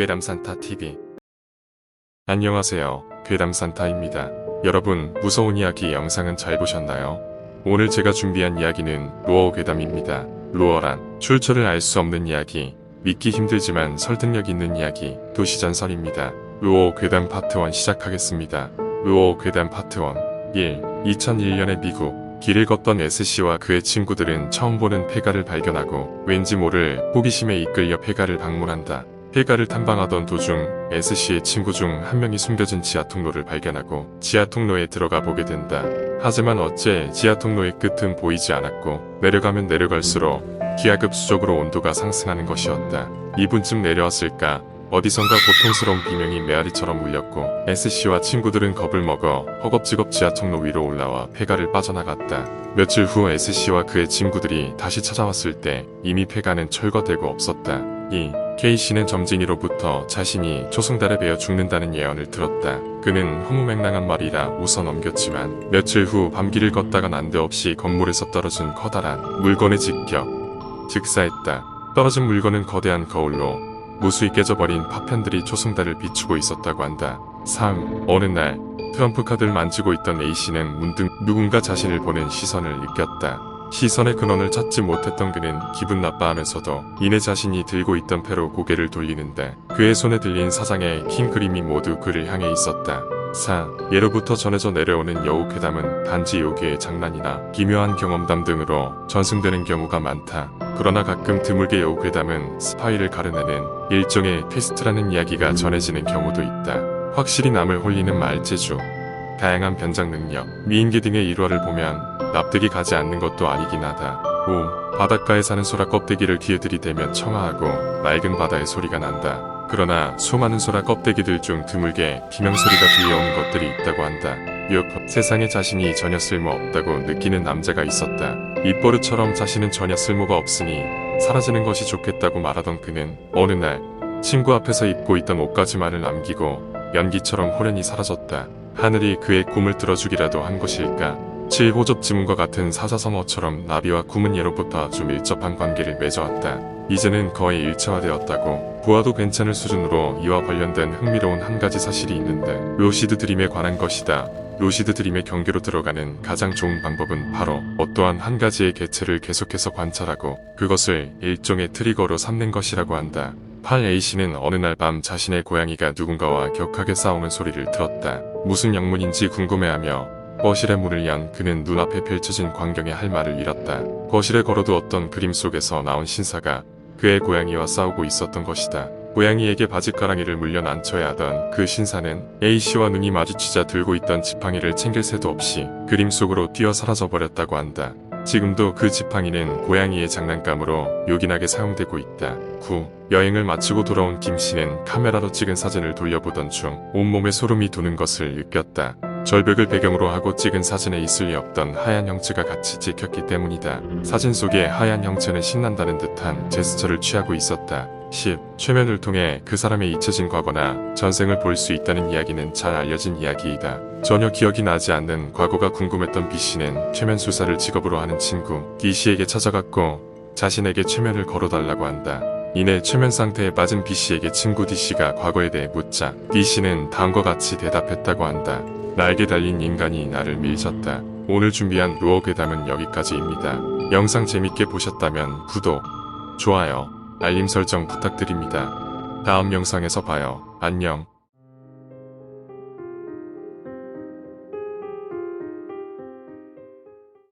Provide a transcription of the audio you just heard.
괴담산타TV 안녕하세요. 괴담산타입니다. 여러분, 무서운 이야기 영상은 잘 보셨나요? 오늘 제가 준비한 이야기는 루어 괴담입니다. 루어란 출처를 알 수 없는 이야기, 믿기 힘들지만 설득력 있는 이야기, 도시전설입니다. 루어 괴담 파트 1 시작하겠습니다. 루어 괴담 파트 1 1. 2001년의 미국 길을 걷던 S씨와 그의 친구들은 처음 보는 폐가를 발견하고 왠지 모를 호기심에 이끌려 폐가를 방문한다. 폐가를 탐방하던 도중 S씨의 친구 중 한 명이 숨겨진 지하 통로를 발견하고 지하 통로에 들어가 보게 된다. 하지만 어째 지하 통로의 끝은 보이지 않았고 내려가면 내려갈수록 기하급수적으로 온도가 상승하는 것이었다. 2분쯤 내려왔을까 어디선가 고통스러운 비명이 메아리처럼 울렸고 S씨와 친구들은 겁을 먹어 허겁지겁 지하 통로 위로 올라와 폐가를 빠져나갔다. 며칠 후 S씨와 그의 친구들이 다시 찾아왔을 때 이미 폐가는 철거되고 없었다. 2. K씨는 점쟁이로부터 자신이 초승달에 베어 죽는다는 예언을 들었다. 그는 허무맹랑한 말이라 웃어 넘겼지만 며칠 후 밤길을 걷다가 난데없이 건물에서 떨어진 커다란 물건에 직격 즉사했다. 떨어진 물건은 거대한 거울로 무수히 깨져버린 파편들이 초승달을 비추고 있었다고 한다. 3. 어느 날 트럼프 카드를 만지고 있던 A씨는 문득 누군가 자신을 보는 시선을 느꼈다. 시선의 근원을 찾지 못했던 그는 기분 나빠하면서도 이내 자신이 들고 있던 패로 고개를 돌리는데 그의 손에 들린 사장의 흰 그림이 모두 그를 향해 있었다. 4. 예로부터 전해져 내려오는 여우 괴담은 단지 요괴의 장난이나 기묘한 경험담 등으로 전승되는 경우가 많다. 그러나 가끔 드물게 여우 괴담은 스파이를 가려내는 일종의 퀘스트라는 이야기가 전해지는 경우도 있다. 확실히 남을 홀리는 말재주, 다양한 변장 능력, 미인계 등의 일화를 보면 납득이 가지 않는 것도 아니긴 하다. 5. 바닷가에 사는 소라 껍데기를 뒤에 들이대면 청아하고 맑은 바다의 소리가 난다. 그러나 수많은 소라 껍데기들 중 드물게 비명소리가 들려오는 것들이 있다고 한다. 6. 세상에 자신이 전혀 쓸모없다고 느끼는 남자가 있었다. 입버릇처럼 자신은 전혀 쓸모가 없으니 사라지는 것이 좋겠다고 말하던 그는 어느 날 친구 앞에서 입고 있던 옷가지만을 남기고 연기처럼 호련히 사라졌다. 하늘이 그의 꿈을 들어주기라도 한 것일까? 칠호접 지문과 같은 사자성어처럼 나비와 꿈은 예로부터 아주 밀접한 관계를 맺어왔다. 이제는 거의 일체화되었다고 보아도 괜찮을 수준으로 이와 관련된 흥미로운 한 가지 사실이 있는데 루시드 드림에 관한 것이다. 루시드 드림의 경계로 들어가는 가장 좋은 방법은 바로 어떠한 한 가지의 개체를 계속해서 관찰하고 그것을 일종의 트리거로 삼는 것이라고 한다. 8A씨는 어느 날 밤 자신의 고양이가 누군가와 격하게 싸우는 소리를 들었다. 무슨 영문인지 궁금해하며 거실의 문을 연 그는 눈앞에 펼쳐진 광경에 할 말을 잃었다. 거실에 걸어두었던 그림 속에서 나온 신사가 그의 고양이와 싸우고 있었던 것이다. 고양이에게 바짓가랑이를 물려 난처해 하던 그 신사는 A씨와 눈이 마주치자 들고 있던 지팡이를 챙길 새도 없이 그림 속으로 뛰어 사라져 버렸다고 한다. 지금도 그 지팡이는 고양이의 장난감으로 요긴하게 사용되고 있다. 9. 여행을 마치고 돌아온 김 씨는 카메라로 찍은 사진을 돌려보던 중 온몸에 소름이 돋는 것을 느꼈다. 절벽을 배경으로 하고 찍은 사진에 있을 리 없던 하얀 형체가 같이 찍혔기 때문이다. 사진 속의 하얀 형체는 신난다는 듯한 제스처를 취하고 있었다. 10. 최면을 통해 그 사람의 잊혀진 과거나 전생을 볼 수 있다는 이야기는 잘 알려진 이야기이다. 전혀 기억이 나지 않는 과거가 궁금했던 B 씨는 최면 수사를 직업으로 하는 친구 D 씨에게 찾아갔고 자신에게 최면을 걸어달라고 한다. 이내 최면 상태에 빠진 B 씨에게 친구 D 씨가 과거에 대해 묻자 D 씨는 다음과 같이 대답했다고 한다. 날개 달린 인간이 나를 밀쳤다. 오늘 준비한 루어 괴담은 여기까지입니다. 영상 재밌게 보셨다면 구독, 좋아요, 알림 설정 부탁드립니다. 다음 영상에서 봐요. 안녕.